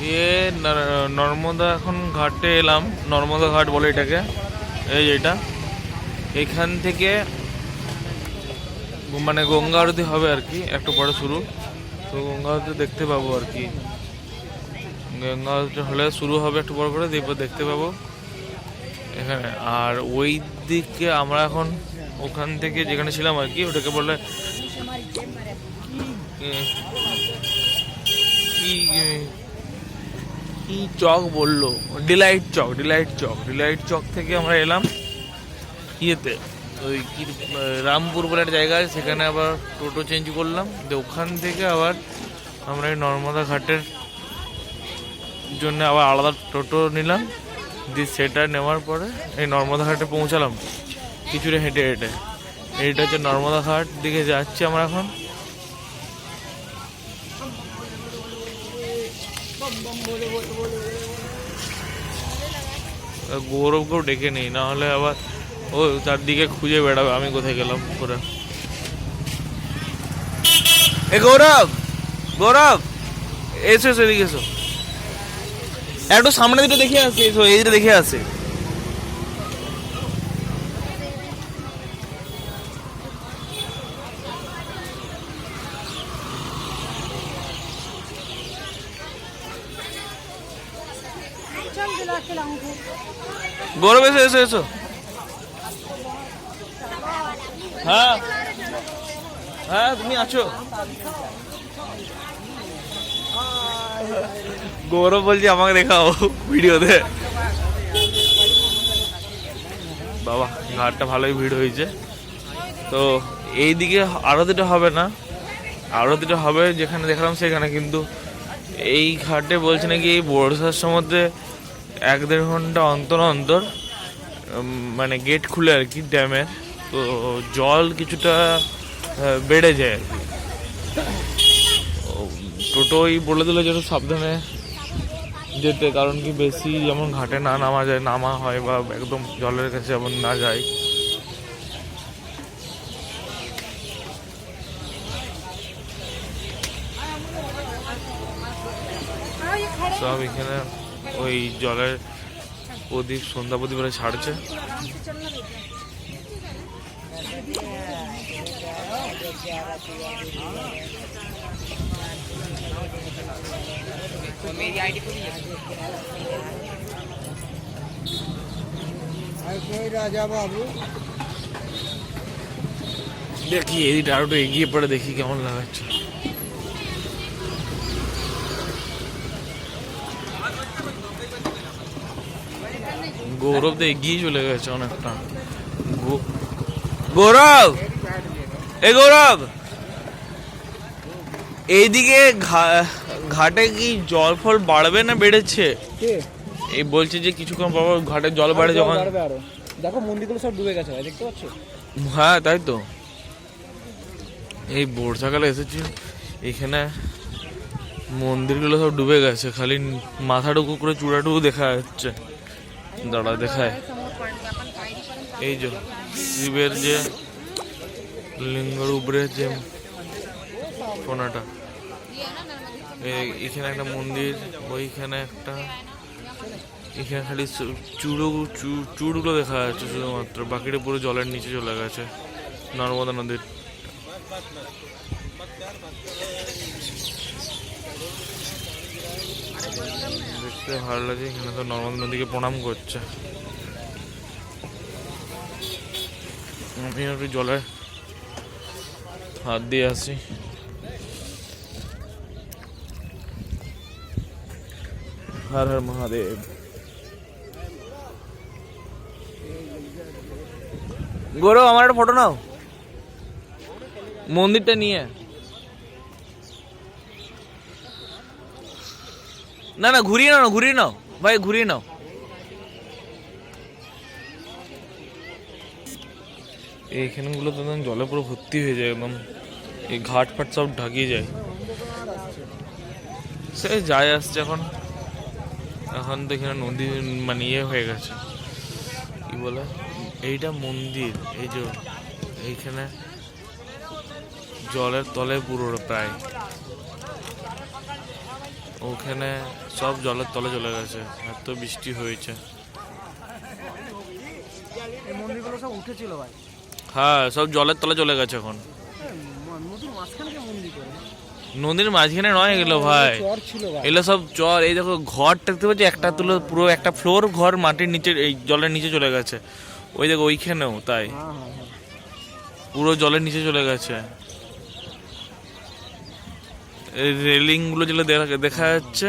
এ নর- নর্মদা এখন ঘাটে এলাম, নর্মদা ঘাট বলে এটাকে। এই এটা। এখান থেকে মানে গঙ্গা আরতি হবে আর কি, একটু পরে শুরু। তো গঙ্গা আরতি দেখতে পাবো আর কি। গঙ্গা আরতি হলে শুরু হবে একটু পর করে দিয়ে দেখতে পাবো। এখানে, আর ওই দিকে আমরা এখন ওখান থেকে যেখানে ছিলাম আর কি, ওটাকে বলে কি- চক বলল? Delight Chowk delight Chowk delight Chowk থেকে আমরা এলাম ইয়েতে। ওই কি, রামপুর বলে একটা জায়গা আছে, সেখানে আবার টোটো চেঞ্জ করলাম। তো ওখান থেকে আবার আমরা এই নর্মদা ঘাটের জন্য আবার আলাদা টোটো নিলাম। দিয়ে সেটা নেওয়ার পরে এই নর্মদা ঘাটে পৌঁছালাম। কিছুটা হেঁটে হেঁটে। এইটা হচ্ছে নর্মদা ঘাট দিকে যাচ্ছি আমরা এখন। গৌরবকেও ডেকে নেই না হলে আবার ও চারদিকে খুঁজে বেড়াবে, আমি কোথায় গেলাম করে এ গৌরব গৌরব, এসো এসো, এদিকে এসো। একটু সামনে দিকে দেখে আসি, এসো, এই দিকে দেখে আসে। গৌরব এসো এসো এসো। হ্যাঁ। হ্যাঁ তুমি আছো। গৌরব বলছি, আমাকে দেখাও ভিডিওতে। বাবা, ঘাটটা ভালোই ভিড় হয়েছে। তো এইদিকে আরতিটা হবে না। আরতিটা হবে যেখানে দেখলাম সেখানে, কিন্তু এই ঘাটে বলছে নাকি এই বর্ষার সময় এক দেড় ঘণ্টা অন্তর অন্তর মানে গেট খুলে আর কি ড্যামের, তো জল কিছুটা বেড়ে যায় আর কি। টোটোই বলে দিল যেটা সাবধানে যেতে, কারণ কি বেশি যেমন ঘাটে না নামা যায়, নামা হয় বা একদম জলের কাছে যেমন না যায় সব এখানে ওই জলের প্রদীপ, সন্ধ্যা প্রদীপ ছাড়ছে। বাবু দেখি এদিকে আরও একটু এগিয়ে পড়ে, দেখি কেমন লাগাচ্ছে। গৌরব তো এগিয়ে চলে গেছে অনেকটা। গৌরব! এ গৌরব! এইদিকে ঘাটে কি জল ফল বাড়বে না বেড়েছে? এই বলছে যে কিছুক্ষণ পর ঘাটে জল বাড়ে যখন দেখো মন্দিরগুলো সব ডুবে গেছে ভাই দেখতে পাচ্ছ? হ্যাঁ তাই তো। এই বর্ষাকালে এসেছি। এখানে মন্দিরগুলো সব ডুবে গেছে খালি মাথাটুকু করে চূড়াটুকু দেখা যাচ্ছে। দাঁড়া দেখায়। এই যে, শিবের যে লিঙ্গর উপরে যে কোনাটা এখানে একটা মন্দির, ওইখানে একটা, এখানে খালি চূড়ো চূড়গুলো দেখা যাচ্ছে শুধুমাত্র, বাকিটা পুরো জলের নিচে চলে গেছে, নর্মদা নদীর। দেখতে ভালো লাগে, এখানে তো নর্মদা নদীকে প্রণাম করছে। আমি একটু জলে হাত দিয়ে আসি। হর হর মহাদেব। গৌরব, আমার একটা ফটো নাও। মন্দিরটা নিয়ে। না না, ঘুরিয়ে নাও ঘুরিয়ে নাও। ভাই, ঘুরিয়ে নাও। এইখানগুলো তো জলে পুরো ভর্তি হয়ে যায় একদম। এই ঘাট ফাট সব ঢাকিয়ে যায়। সে যায় আসছে এখন। এখন তো এখানে নদী মানে ইয়ে হয়ে গেছে। কি বলে? এইটা মন্দির, এই যে এইখানে জলের তলে পুরো প্রায়। ওখানে সব জলের তলে চলে গেছে এত বৃষ্টি হয়েছে। এই মন্দিরগুলো সব উঠেছিল ভাই? হ্যাঁ সব জলের তলে চলে গেছে এখন। নদীর মাঝখানে নয় এগুলো ভাই। ছিল ভাই। এগুলো সব চর এই দেখো ঘর দেখতে পাচ্ছি একটা তুলো পুরো একটা ফ্লোর ঘর মাটির নিচে এই জলের নিচে চলে গেছে। ওই দেখো ওইখানেও তাই। হ্যাঁ হ্যাঁ হ্যাঁ। পুরো জলের নিচে চলে গেছে। রেলিংগুলো যেগুলো দেখা দেখা যাচ্ছে।